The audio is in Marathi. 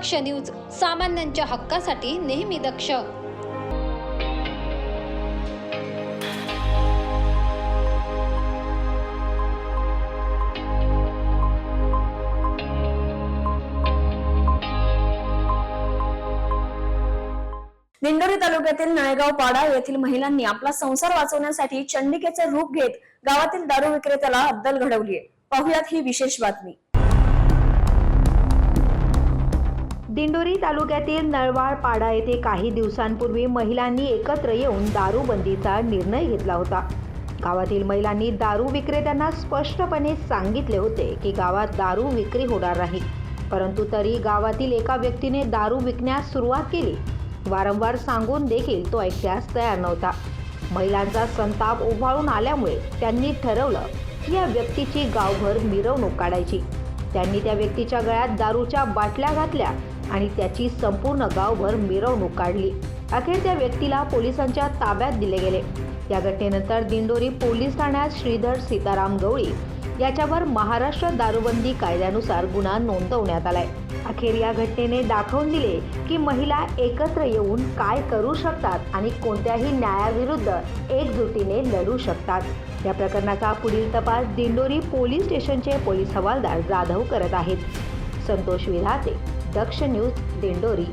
दक्ष न्यूज सामान्यांच्या हक्कासाठी नेहमी दक्ष. दिंडोरी तालुक्यातील नळेगाव पाडा येथील महिलांनी आपला संसार वाचवण्यासाठी चंडिकेचे रूप घेत गावातील दारू विक्रेत्याला अद्दल घडवली आहे पाहुयात ही विशेष बातमी. दिंडोरी तालुक्यातील नळवाळपाडा येथे काही दिवसांपूर्वी महिलांनी एकत्र येऊन दारूबंदीचा निर्णय घेतला होता. गावातील महिलांनी दारू विक्रेत्यांना स्पष्टपणे सांगितले होते की गावात दारू विक्री होणार नाही. परंतु तरी गावातील एका व्यक्तीने दारू विकण्यास सुरुवात केली. वारंवार सांगून देखील तो ऐकण्यास तयार नव्हता. महिलांचा संताप उभाळून आल्यामुळे त्यांनी ठरवलं की या व्यक्तीची गावभर मिरवणूक काढायची. त्यांनी त्या व्यक्तीच्या गळ्यात दारूच्या बाटल्या घातल्या आणि त्याची संपूर्ण गावभर मिरवणूक काढली. अखेर त्या व्यक्तीला पोलिसांच्या ताब्यात दिले गेले. या घटनेनंतर दिंडोरी पोलीस ठाण्यात श्रीधर सीताराम गवळी याच्यावर महाराष्ट्र दारूबंदी कायद्यानुसार गुन्हा नोंदवण्यात आलाय. अखेर या घटनेने दाखवून दिले की महिला एकत्र येऊन काय करू शकतात आणि कोणत्याही न्यायाविरुद्ध एकजुटीने लढू शकतात. या प्रकरणाचा पुढील तपास दिंडोरी पोलीस स्टेशनचे पोलीस हवालदार जाधव करत आहेत. संतोष विधाते दक्ष न्यूज दिंडोरी